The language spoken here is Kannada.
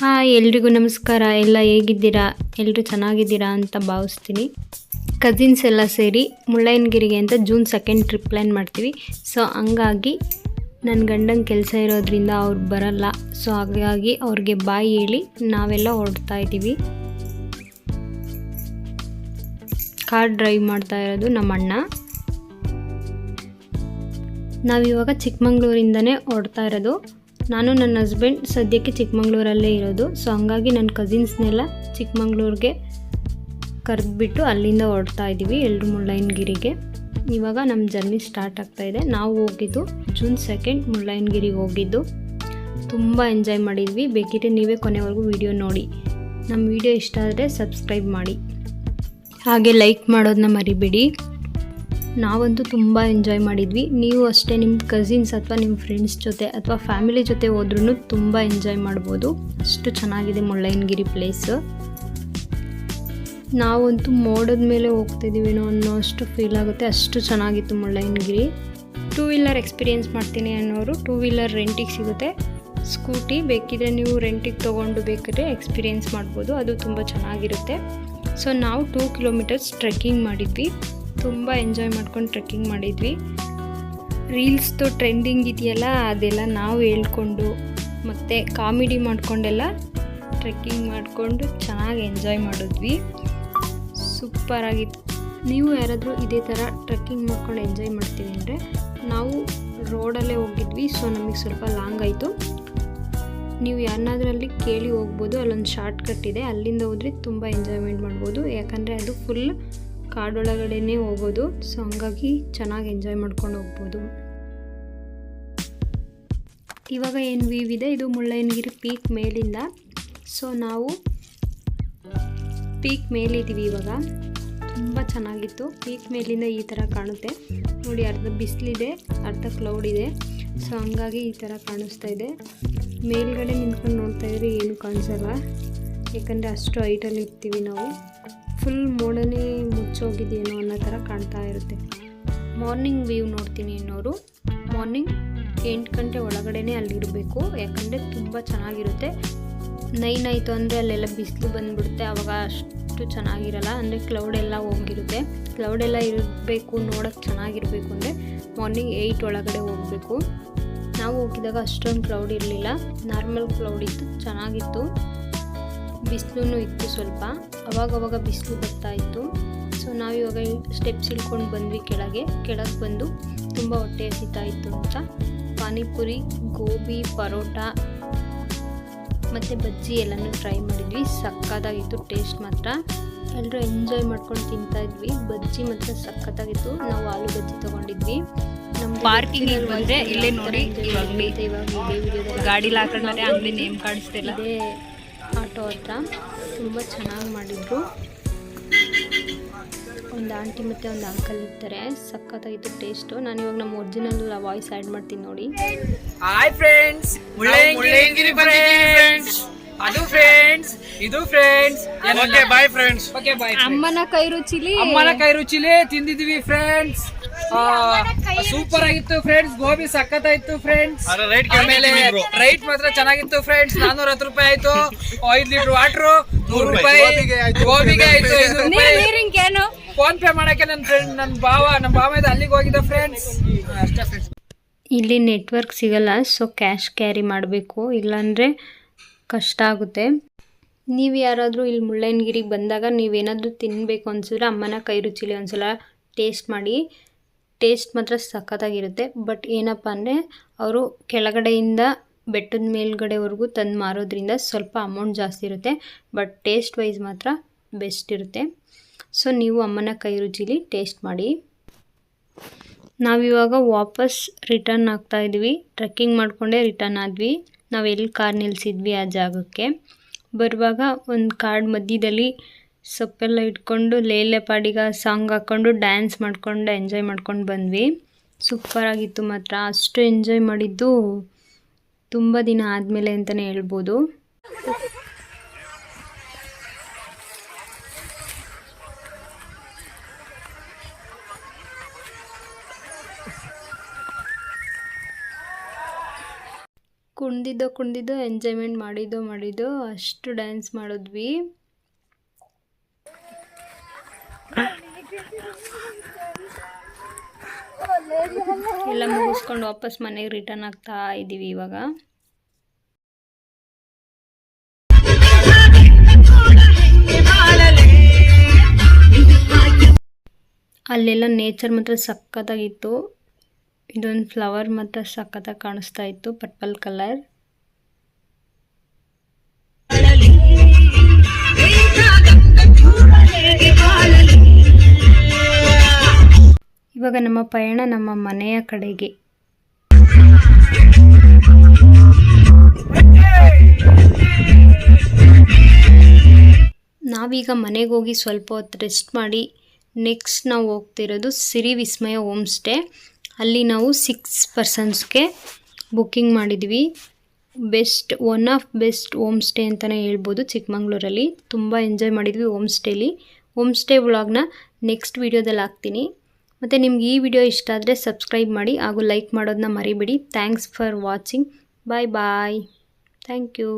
ಹಾಯ್ ಎಲ್ರಿಗೂ ನಮಸ್ಕಾರ. ಎಲ್ಲ ಹೇಗಿದ್ದೀರಾ? ಎಲ್ಲರೂ ಚೆನ್ನಾಗಿದ್ದೀರಾ ಅಂತ ಭಾವಿಸ್ತೀನಿ. ಕಸಿನ್ಸ್ ಎಲ್ಲ ಸೇರಿ ಮುಳ್ಳಯ್ಯನಗಿರಿಗೆ ಅಂತ ಜೂನ್ ಸೆಕೆಂಡ್ ಟ್ರಿಪ್ ಪ್ಲ್ಯಾನ್ ಮಾಡ್ತೀವಿ. ಸೊ ಹಂಗಾಗಿ ನನ್ನ ಗಂಡನ ಕೆಲಸ ಇರೋದ್ರಿಂದ ಅವ್ರು ಬರಲ್ಲ. ಸೊ ಹಾಗಾಗಿ ಅವ್ರಿಗೆ ಬಾಯಿ ಹೇಳಿ ನಾವೆಲ್ಲ ಹೊರಡ್ತಾ ಇದ್ದೀವಿ. ಕಾರ್ ಡ್ರೈವ್ ಮಾಡ್ತಾ ಇರೋದು ನಮ್ಮ ಅಣ್ಣ ನಾವಿವಾಗ ಚಿಕ್ಕಮಂಗ್ಳೂರಿಂದನೇ ಹೊರಡ್ತಾ ಇರೋದು. ನಾನು ನನ್ನ ಹಸ್ಬೆಂಡ್ ಸದ್ಯಕ್ಕೆ ಚಿಕ್ಕಮಂಗ್ಳೂರಲ್ಲೇ ಇರೋದು. ಸೊ ಹಂಗಾಗಿ ನನ್ನ ಕಸಿನ್ಸ್ನೆಲ್ಲ ಚಿಕ್ಕಮಂಗ್ಳೂರಿಗೆ ಕರೆದ್ಬಿಟ್ಟು ಅಲ್ಲಿಂದ ಹೊರಡ್ತಾ ಇದ್ದೀವಿ ಎಲ್ರು ಮುಳ್ಳಯ್ಯನಗಿರಿಗೆ. ಇವಾಗ ನಮ್ಮ ಜರ್ನಿ ಸ್ಟಾರ್ಟ್ ಆಗ್ತಾ ಇದೆ. ನಾವು ಹೋಗಿದ್ದು ಜೂನ್ ಸೆಕೆಂಡ್ ಮುಳ್ಳಯ್ಯನಗಿರಿಗೆ ಹೋಗಿದ್ದು. ತುಂಬ ಎಂಜಾಯ್ ಮಾಡಿದ್ವಿ. ಬೇಕಿದ್ರೆ ನೀವೇ ಕೊನೆವರೆಗೂ ವಿಡಿಯೋ ನೋಡಿ. ನಮ್ಮ ವಿಡಿಯೋ ಇಷ್ಟ ಆದರೆ ಸಬ್ಸ್ಕ್ರೈಬ್ ಮಾಡಿ. ಹಾಗೆ ಲೈಕ್ ಮಾಡೋದನ್ನ ಮರಿಬೇಡಿ. ನಾವಂತೂ ತುಂಬ ಎಂಜಾಯ್ ಮಾಡಿದ್ವಿ. ನೀವು ಅಷ್ಟೇ ನಿಮ್ಮ ಕಸಿನ್ಸ್ ಅಥವಾ ನಿಮ್ಮ ಫ್ರೆಂಡ್ಸ್ ಜೊತೆ ಅಥವಾ ಫ್ಯಾಮಿಲಿ ಜೊತೆ ಹೋದ್ರೂ ತುಂಬ ಎಂಜಾಯ್ ಮಾಡ್ಬೋದು. ಅಷ್ಟು ಚೆನ್ನಾಗಿದೆ ಮುಳ್ಳಯ್ಯನಗಿರಿ ಪ್ಲೇಸ್ ನಾವಂತೂ ಮೋಡದ ಮೇಲೆ ಹೋಗ್ತಿದ್ದೀವೇನೋ ಅನ್ನೋ ಅಷ್ಟು ಫೀಲ್ ಆಗುತ್ತೆ. ಅಷ್ಟು ಚೆನ್ನಾಗಿತ್ತು ಮುಳ್ಳಯ್ಯನಗಿರಿ. ಟೂ ವೀಲರ್ ಎಕ್ಸ್ಪೀರಿಯೆನ್ಸ್ ಮಾಡ್ತೀನಿ ಅನ್ನೋರು ಟೂ ವೀಲರ್ ರೆಂಟಿಗೆ ಸಿಗುತ್ತೆ. ಸ್ಕೂಟಿ ಬೇಕಿದ್ರೆ ನೀವು ರೆಂಟಿಗೆ ತೊಗೊಂಡು ಬೇಕಾದ್ರೆ ಎಕ್ಸ್ಪೀರಿಯೆನ್ಸ್ ಮಾಡ್ಬೋದು. ಅದು ತುಂಬ ಚೆನ್ನಾಗಿರುತ್ತೆ. ಸೊ ನಾವು ಟೂ ಕಿಲೋಮೀಟರ್ಸ್ ಟ್ರೆಕ್ಕಿಂಗ್ ಮಾಡಿದ್ವಿ. ತುಂಬ ಎಂಜಾಯ್ ಮಾಡ್ಕೊಂಡು ಟ್ರೆಕ್ಕಿಂಗ್ ಮಾಡಿದ್ವಿ. ರೀಲ್ಸ್ದು ಟ್ರೆಂಡಿಂಗ್ ಇದೆಯಲ್ಲ, ಅದೆಲ್ಲ ನಾವು ಹೇಳ್ಕೊಂಡು, ಮತ್ತು ಕಾಮಿಡಿ ಮಾಡಿಕೊಂಡೆಲ್ಲ ಟ್ರೆಕ್ಕಿಂಗ್ ಮಾಡಿಕೊಂಡು ಚೆನ್ನಾಗಿ ಎಂಜಾಯ್ ಮಾಡಿದ್ವಿ. ಸೂಪರಾಗಿತ್ತು ನೀವು ಯಾರಾದರೂ ಇದೇ ಥರ ಟ್ರೆಕ್ಕಿಂಗ್ ಮಾಡ್ಕೊಂಡು ಎಂಜಾಯ್ ಮಾಡ್ತೀವಿ ಅಂದರೆ, ನಾವು ರೋಡಲ್ಲೇ ಹೋಗಿದ್ವಿ ಸೊ ನಮಗೆ ಸ್ವಲ್ಪ ಲಾಂಗ್ ಆಯಿತು. ನೀವು ಯಾರನ್ನಾದ್ರಲ್ಲಿ ಕೇಳಿ ಹೋಗ್ಬೋದು, ಅಲ್ಲೊಂದು ಶಾರ್ಟ್ ಕಟ್ ಇದೆ, ಅಲ್ಲಿಂದ ಹೋದರೆ ತುಂಬ ಎಂಜಾಯ್ಮೆಂಟ್ ಮಾಡ್ಬೋದು. ಯಾಕಂದರೆ ಅದು ಫುಲ್ ಕಾಡೊಳಗಡೆನೇ ಹೋಗೋದು. ಸೊ ಹಂಗಾಗಿ ಚೆನ್ನಾಗಿ ಎಂಜಾಯ್ ಮಾಡ್ಕೊಂಡು ಹೋಗ್ಬೋದು. ಇವಾಗ ಏನು ವೀವ್ ಇದೆ? ಇದು ಮುಳ್ಳಯ್ಯನಗಿರಿ ಪೀಕ್ ಮೇಲಿಂದ. ಸೊ ನಾವು ಪೀಕ್ ಮೇಲಿದ್ದೀವಿ ಇವಾಗ. ತುಂಬ ಚೆನ್ನಾಗಿತ್ತು. ಪೀಕ್ ಮೇಲಿಂದ ಈ ಥರ ಕಾಣುತ್ತೆ. ನೋಡಿ, ಅರ್ಧ ಬಿಸಿಲಿದೆ, ಅರ್ಧ ಕ್ಲೌಡ್ ಇದೆ. ಸೊ ಹಂಗಾಗಿ ಈ ಥರ ಕಾಣಿಸ್ತಾ ಇದೆ. ಮೇಲ್ಗಡೆ ನಿಂತ್ಕೊಂಡು ನೋಡ್ತಾ ಇದ್ರೆ ಏನು ಕಾಣಿಸಲ್ಲ. ಯಾಕಂದರೆ ಅಷ್ಟು ಹೈಟಲ್ಲಿ ಇರ್ತೀವಿ ನಾವು. ಫುಲ್ ಮೋಡನೇ ಮುಚ್ಚೋಗಿದೆಯೇನೋ ಅನ್ನೋ ಥರ ಕಾಣ್ತಾ ಇರುತ್ತೆ. ಮಾರ್ನಿಂಗ್ ವ್ಯೂ ನೋಡ್ತೀನಿ ಅನ್ನೋರು. ಮಾರ್ನಿಂಗ್ ಎಂಟು ಗಂಟೆ ಒಳಗಡೆನೇ ಅಲ್ಲಿರಬೇಕು. ಯಾಕಂದರೆ ತುಂಬ ಚೆನ್ನಾಗಿರುತ್ತೆ. ನೈನ್ ಆಯಿತು ಅಂದರೆ ಅಲ್ಲೆಲ್ಲ ಬಿಸಿಲು ಬಂದುಬಿಡುತ್ತೆ. ಆವಾಗ ಅಷ್ಟು ಚೆನ್ನಾಗಿರಲ್ಲ. ಅಂದರೆ ಕ್ಲೌಡ್ ಎಲ್ಲ ಹೋಗಿರುತ್ತೆ. ಕ್ಲೌಡ್ ಎಲ್ಲ ಇರಬೇಕು ನೋಡೋಕ್ಕೆ ಚೆನ್ನಾಗಿರಬೇಕು ಅಂದರೆ ಮಾರ್ನಿಂಗ್ ಏಯ್ಟ್ ಒಳಗಡೆ ಹೋಗಬೇಕು. ನಾವು ಹೋಗಿದಾಗ ಅಷ್ಟೊಂದು ಕ್ಲೌಡ್ ಇರಲಿಲ್ಲ. ನಾರ್ಮಲ್ ಕ್ಲೌಡ್ ಇತ್ತು, ಚೆನ್ನಾಗಿತ್ತು. ಬಿಸಿಲು ಇತ್ತು ಸ್ವಲ್ಪ. ಅವಾಗವಾಗ ಬಿಸಿಲು ಬರ್ತಾ ಇತ್ತು. ಸೊ ನಾವಿವಾಗ ಸ್ಟೆಪ್ಸ್ ಇಳ್ಕೊಂಡು ಬಂದ್ವಿ ಕೆಳಗೆ. ಕೆಳಗೆ ಬಂದು ತುಂಬ ಹೊಟ್ಟೆ ಹಸಿತಾ ಇತ್ತು ಅಂತ. ಪಾನಿಪುರಿ ಗೋಬಿ ಪರೋಟ ಮತ್ತು ಬಜ್ಜಿ ಎಲ್ಲನೂ ಟ್ರೈ ಮಾಡಿದ್ವಿ. ಸಕ್ಕತ್ತಾಗಿತ್ತು ಟೇಸ್ಟ್ ಮಾತ್ರ. ಎಲ್ಲರೂ ಎಂಜಾಯ್ ಮಾಡ್ಕೊಂಡು ತಿಂತಾ ಇದ್ವಿ. ಬಜ್ಜಿ ಮಾತ್ರ ಸಕ್ಕತ್ತಾಗಿತ್ತು. ನಾವು ಆಲೂ ಬಜ್ಜಿ ತೊಗೊಂಡಿದ್ವಿ. ನಮ್ಮ ಪಾರ್ಕಿಂಗ್ ಬಂದ್ರೆ ಇಲ್ಲೇ ನೋಡಿ. ಇವಾಗ ಇದೇ ವಿಡಿಯೋದಲ್ಲಿ ಗಾಡಿ ಹಾಕೊಂಡ್ರೆ ಅಂಗಡಿ ನೇಮ್ ಕಾಣಿಸ್ತಿಲ್ಲ. ಆಟೋ ಹತ್ರ ತುಂಬ ಚೆನ್ನಾಗಿ ಮಾಡಿದ್ರು. ಒಂದು ಆಂಟಿ ಮತ್ತು ಒಂದು ಅಂಕಲ್ ಇರ್ತಾರೆ. ಸಖತ್ತಾಗಿತ್ತು ಟೇಸ್ಟು ನಾನು ಇವಾಗ ನಮ್ಮ ಒರಿಜಿನಲ್ ವಾಯ್ಸ್ ಆ್ಯಡ್ ಮಾಡ್ತೀನಿ ನೋಡಿ. ಹಾಯ್ ಫ್ರೆಂಡ್ಸ್ ಮುಳ್ಳಯ್ಯನಗಿರಿ ಫ್ರೆಂಡ್ಸ್ ಅದು ಫ್ರೆಂಡ್ಸ್ ಇದು friends okay bye friends okay bye ಅಮ್ಮನ ಕೈ ರುಚಿಲಿ ಅಮ್ಮನ ಕೈ ರುಚಿಲಿ ತಿಂದಿದ್ದೀವಿ ಫ್ರೆಂಡ್ಸ್ ಸೂಪರ್ ಆಗಿತ್ತು ಫ್ರೆಂಡ್ಸ್ ಗೋಬಿ ಸಖತ್ತಾಯ್ತು ಫ್ರೆಂಡ್ಸ್ ಆಮೇಲೆ ರೈಟ್ ಮಾತ್ರ ಚೆನ್ನಾಗಿತ್ತು ಫ್ರೆಂಡ್ಸ್ ನಾನೂರ ಹತ್ತು ರೂಪಾಯಿ ಆಯ್ತು. ಐದ್ ಲೀಟರ್ ವಾಟರ್ ನೂರು ರೂಪಾಯಿ. ಗೋಬಿಗೆ ಆಯ್ತು ಐನೂರು ರೂಪಾಯಿ. ಫೋನ್ ಪೇ ಮಾಡಕ್ಕೆ ನನ್ನ ಫ್ರೆಂಡ್ ನನ್ನ ಭಾವ ನಮ್ಮ ಭಾವ ಇದೆ ಅಲ್ಲಿಗೆ ಹೋಗಿದ್ದ ಫ್ರೆಂಡ್ಸ್ ಅಷ್ಟೇ ಫ್ರೆಂಡ್ಸ್ ಇಲ್ಲಿ ನೆಟ್ವರ್ಕ್ ಸಿಗಲ್ಲ ಸೊ ಕ್ಯಾಶ್ ಕ್ಯಾರಿ ಮಾಡಬೇಕು. ಇಲ್ಲಾಂದರೆ ಕಷ್ಟ ಆಗುತ್ತೆ. ನೀವು ಯಾರಾದರೂ ಇಲ್ಲಿ ಮುಳ್ಳಯ್ಯನಗಿರಿಗೆ ಬಂದಾಗ ನೀವೇನಾದರೂ ತಿನ್ನಬೇಕು ಅನ್ಸಿದ್ರೆ ಅಮ್ಮನ ಕೈ ರುಚಿಲಿ ಒಂದ್ಸಲ ಟೇಸ್ಟ್ ಮಾಡಿ. ಟೇಸ್ಟ್ ಮಾತ್ರ ಸಖತ್ತಾಗಿರುತ್ತೆ. ಬಟ್ ಏನಪ್ಪ ಅಂದರೆ ಅವರು ಕೆಳಗಡೆಯಿಂದ ಬೆಟ್ಟದ ಮೇಲ್ಗಡೆವರೆಗೂ ತಂದು ಮಾರೋದ್ರಿಂದ ಸ್ವಲ್ಪ ಅಮೌಂಟ್ ಜಾಸ್ತಿ ಇರುತ್ತೆ. ಬಟ್ ಟೇಸ್ಟ್ ವೈಸ್ ಮಾತ್ರ ಬೆಸ್ಟ್ ಇರುತ್ತೆ. ಸೊ ನೀವು ಅಮ್ಮನ ಕೈ ರುಚಿಲಿ ಟೇಸ್ಟ್ ಮಾಡಿ. ನಾವಿವಾಗ ವಾಪಸ್ ರಿಟರ್ನ್ ಆಗ್ತಾ ಇದ್ವಿ. ಟ್ರೆಕ್ಕಿಂಗ್ ಮಾಡಿಕೊಂಡೇ ರಿಟರ್ನ್ ಆದ್ವಿ. ನಾವು ಎಲ್ಲಿ ಕಾರ್ ನಿಲ್ಲಿಸಿದ್ವಿ ಆ ಜಾಗಕ್ಕೆ. ಬರುವಾಗ ಒಂದು ಕಾರ್ಡ್ ಮಧ್ಯದಲ್ಲಿ ಸೊಪ್ಪೆಲ್ಲ ಇಟ್ಕೊಂಡು ಲೇಲೆ ಪಾಡಿಗ ಸಾಂಗ್ ಹಾಕ್ಕೊಂಡು ಡ್ಯಾನ್ಸ್ ಮಾಡ್ಕೊಂಡು ಎಂಜಾಯ್ ಮಾಡ್ಕೊಂಡು ಬಂದ್ವಿ. ಸೂಪರಾಗಿತ್ತು ಮಾತ್ರ. ಅಷ್ಟು ಎಂಜಾಯ್ ಮಾಡಿದ್ದು ತುಂಬ ದಿನ ಆದಮೇಲೆ ಅಂತಲೇ ಹೇಳ್ಬೋದು. ಕುಣ್ದಿದ್ದೋ ಕುಣ್ದಿದ್ದೋ ಎಂಜಾಯ್ಮೆಂಟ್ ಮಾಡಿದ್ದೋ ಮಾಡಿದ್ದೋ ಅಷ್ಟು ಡ್ಯಾನ್ಸ್ ಮಾಡಿದ್ವಿ. ಎಲ್ಲ ಮುಗಿಸ್ಕೊಂಡು ವಾಪಸ್ ಮನೆಗೆ ರಿಟರ್ನ್ ಆಗ್ತಾ ಇದ್ದೀವಿ ಇವಾಗ. ಅಲ್ಲೆಲ್ಲ ನೇಚರ್ ಮಾತ್ರ ಸಖತ್ತಾಗಿತ್ತು. ಇದೊಂದು ಫ್ಲವರ್ ಮಾತ್ರ ಸಖತ್ತಾಗಿ ಕಾಣಿಸ್ತಾ ಇತ್ತು ಪರ್ಪಲ್ ಕಲರ್ ಇವಾಗ ನಮ್ಮ ಪಯಣ ನಮ್ಮ ಮನೆಯ ಕಡೆಗೆ. ನಾವೀಗ ಮನೆಗೆ ಹೋಗಿ ಸ್ವಲ್ಪ ಹೊತ್ತು ರೆಸ್ಟ್ ಮಾಡಿ ನೆಕ್ಸ್ಟ್ ನಾವು ಹೋಗ್ತಿರೋದು ಸಿರಿ ವಿಸ್ಮಯ ಹೋಮ್ ಸ್ಟೇ ಅಲ್ಲಿ ನಾವು ಸಿಕ್ಸ್ ಪರ್ಸನ್ಸ್ಗೆ ಬುಕ್ಕಿಂಗ್ ಮಾಡಿದ್ವಿ. Best one of best home stay ಅಂತಲೇ ಹೇಳ್ಬೋದು ಚಿಕ್ಕಮಂಗ್ಳೂರಲ್ಲಿ. ತುಂಬ ಎಂಜಾಯ್ ಮಾಡಿದ್ವಿ ಹೋಮ್ ಸ್ಟೇಲಿ ಹೋಮ್ ಸ್ಟೇ ವ್ಲಾಗ್ನ ನೆಕ್ಸ್ಟ್ ವೀಡಿಯೋದಲ್ಲಿ ಹಾಕ್ತೀನಿ. ಮತ್ತು ನಿಮ್ಗೆ ಈ ವಿಡಿಯೋ ಇಷ್ಟ ಆದರೆ ಸಬ್ಸ್ಕ್ರೈಬ್ ಮಾಡಿ ಹಾಗೂ ಲೈಕ್ ಮಾಡೋದನ್ನ ಮರಿಬೇಡಿ. Thanks for watching bye bye thank you